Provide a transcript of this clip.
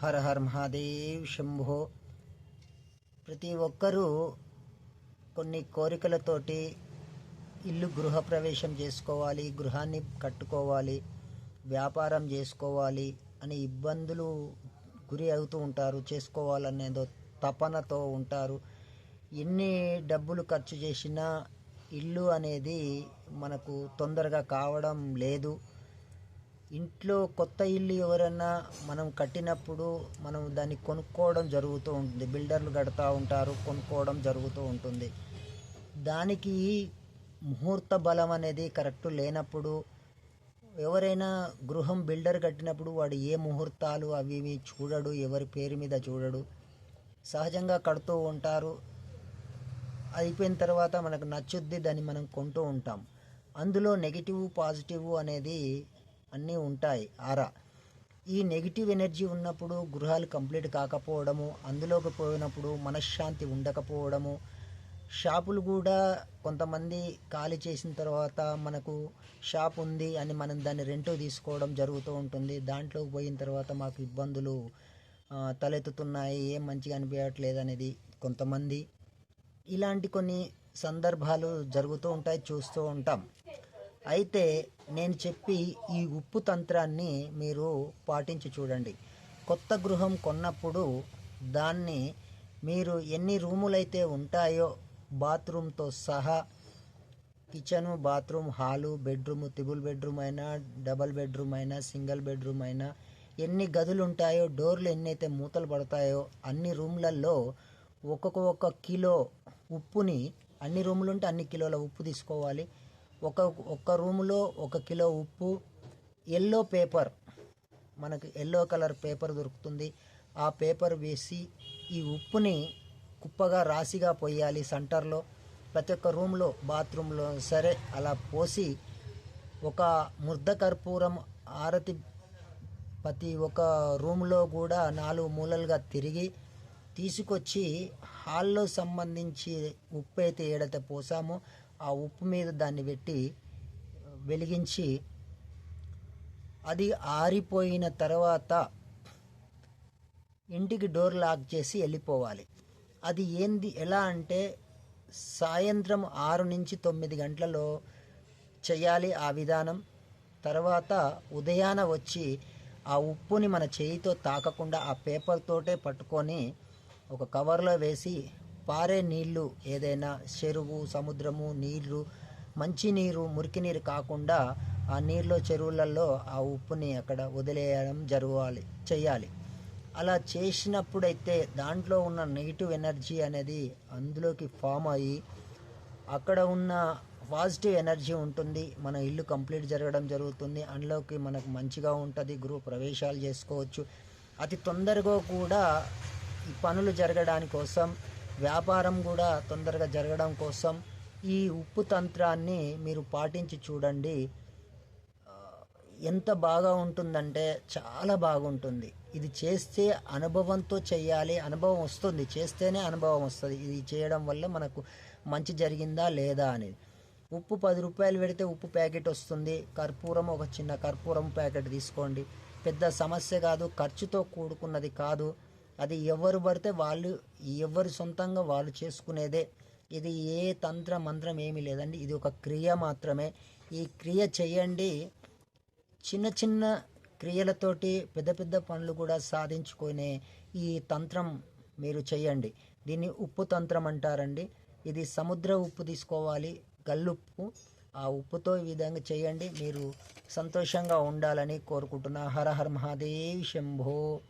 హర her Mahadev Shambho. ప్రతి ఒక్కరూ కొన్ని కోరికలతోటి ఇల్లు గృహప్రవేశం చేసుకోవాలి గృహాన్ని కట్టుకోవాలి వ్యాపారం చేసుకోవాలి అని ఇబ్బందులు గురి అవుతూ ఉంటారు చేసుకోవాలనేదో తపనతో ఉంటారు. ఎన్ని డబ్బులు ఖర్చు చేసినా ఇల్లు అనేది మనకు తొందరగా కావడం లేదు. ఇంట్లో కొత్త ఇల్లు ఎవరన్నా మనం కట్టినప్పుడు మనం దాన్ని కొనుక్కోవడం జరుగుతూ ఉంటుంది. బిల్డర్లు కడతా ఉంటారు కొనుక్కోవడం జరుగుతూ ఉంటుంది. దానికి ముహూర్త బలం అనేది కరెక్ట్ లేనప్పుడు ఎవరైనా గృహం బిల్డర్ కట్టినప్పుడు వాడు ఏ ముహూర్తాలు అవి ఇవి చూడడు ఎవరి పేరు మీద చూడడు. సహజంగా కడుతూ ఉంటారు. అయిపోయిన తర్వాత మనకు నచ్చుద్ది దాన్ని మనం కొంటూ ఉంటాం. అందులో నెగిటివ్ పాజిటివ్ అనేది అన్నీ ఉంటాయి. ఆరా. ఈ నెగిటివ్ ఎనర్జీ ఉన్నప్పుడు గృహాలు కంప్లీట్ కాకపోవడము అందులోకి పోయినప్పుడు మనశ్శాంతి ఉండకపోవడము షాపులు కూడా కొంతమంది ఖాళీ చేసిన తర్వాత మనకు షాప్ ఉంది అని మనం దాన్ని రెంట్ తీసుకోవడం జరుగుతూ ఉంటుంది. దాంట్లోకి పోయిన తర్వాత మాకు ఇబ్బందులు తలెత్తుతున్నాయి. ఏం మంచిగా అనిపించట్లేదు అనేది కొంతమంది. ఇలాంటి కొన్ని సందర్భాలు జరుగుతూ ఉంటాయి చూస్తూ ఉంటాం. అయితే నేను చెప్పి ఈ ఉప్పు తంత్రాన్ని మీరు పాటించి చూడండి. కొత్త గృహం కొన్నప్పుడు దాన్ని మీరు ఎన్ని రూములైతే ఉంటాయో బాత్రూమ్తో సహా kitchen bathroom hall bedroom triple bedroom అయినా డబల్ బెడ్రూమ్ అయినా సింగిల్ బెడ్రూమ్ అయినా ఎన్ని గదులు ఉంటాయో డోర్లు ఎన్నైతే మూతలు పడతాయో అన్ని రూమ్లలో ఒక్కొక్క ఒక్క కిలో ఉప్పుని అన్ని రూములు ఉంటే అన్ని కిలోల ఉప్పు తీసుకోవాలి. ఒక ఒక్క రూములో ఒక కిలో ఉప్పు ఎల్లో పేపర్ మనకు ఎల్లో కలర్ పేపర్ దొరుకుతుంది. ఆ పేపర్ వేసి ఈ ఉప్పుని కుప్పగా రాశిగా పోయాలి సెంటర్లో. ప్రతి ఒక్క రూమ్లో బాత్రూంలో సరే అలా పోసి ఒక ముద్ద కర్పూరం ఆరతి ప్రతి ఒక్క రూమ్లో కూడా నాలుగు మూలలుగా తిరిగి తీసుకొచ్చి హాల్లో సంబంధించి ఉప్పు అయితే ఏడైతే పోసామో ఆ ఉప్పు మీద దాన్ని పెట్టి వెలిగించి అది ఆరిపోయిన తర్వాత ఇంటికి డోర్ లాక్ చేసి వెళ్ళిపోవాలి. అది ఏంది ఎలా అంటే సాయంత్రం ఆరు నుంచి తొమ్మిది గంటలలో చేయాలి ఆ విధానం. తర్వాత ఉదయాన వచ్చి ఆ ఉప్పుని మన చేయితో తాకకుండా ఆ పేపర్ తోటే పట్టుకొని ఒక కవర్లో వేసి పారే నీళ్ళు ఏదైనా చెరువు సముద్రము నీళ్ళు మంచినీరు మురికి నీరు కాకుండా ఆ నీళ్ళలో చెరువులలో ఆ ఉప్పుని అక్కడ వదిలేయడం జరగాలి చేయాలి. అలా చేసినప్పుడైతే దాంట్లో ఉన్న నెగిటివ్ ఎనర్జీ అనేది అందులోకి ఫామ్ అయ్యి అక్కడ ఉన్న పాజిటివ్ ఎనర్జీ ఉంటుంది. మన ఇల్లు కంప్లీట్ జరగడం జరుగుతుంది. అందులోకి మనకు మంచిగా ఉంటుంది. గృహ ప్రవేశాలు చేసుకోవచ్చు. అతి తొందరగా కూడా ఈ పనులు జరగడానికి కోసం వ్యాపారం కూడా తొందరగా జరగడం కోసం ఈ ఉప్పు తంత్రాన్ని మీరు పాటించి చూడండి. ఎంత బాగా ఉంటుందంటే చాలా బాగుంటుంది. ఇది చేస్తే అనుభవంతో చేయాలి అనుభవం వస్తుంది. చేస్తేనే అనుభవం వస్తుంది. ఇది చేయడం వల్ల మనకు మంచి జరిగిందా లేదా అనేది. ఉప్పు పది రూపాయలు పెడితే ఉప్పు ప్యాకెట్ వస్తుంది. కర్పూరం ఒక చిన్న కర్పూరం ప్యాకెట్ తీసుకోండి. పెద్ద సమస్య కాదు ఖర్చుతో కూడుకున్నది కాదు. అది ఎవరు పడితే వాళ్ళు ఎవరు సొంతంగా వాళ్ళు చేసుకునేదే. ఇది ఏ తంత్ర మంత్రం ఏమీ లేదండి. ఇది ఒక క్రియ మాత్రమే. ఈ క్రియ చేయండి. చిన్న చిన్న క్రియలతోటి పెద్ద పెద్ద పనులు కూడా సాధించుకునే ఈ తంత్రం మీరు చేయండి. దీన్ని ఉప్పు తంత్రం అంటారండి. ఇది సముద్ర ఉప్పు తీసుకోవాలి. గల్లుప్పు. ఆ ఉప్పుతో ఈ విధంగా చేయండి. మీరు సంతోషంగా ఉండాలని కోరుకుంటున్నా. హర హర మహాదేవ్ శంభో.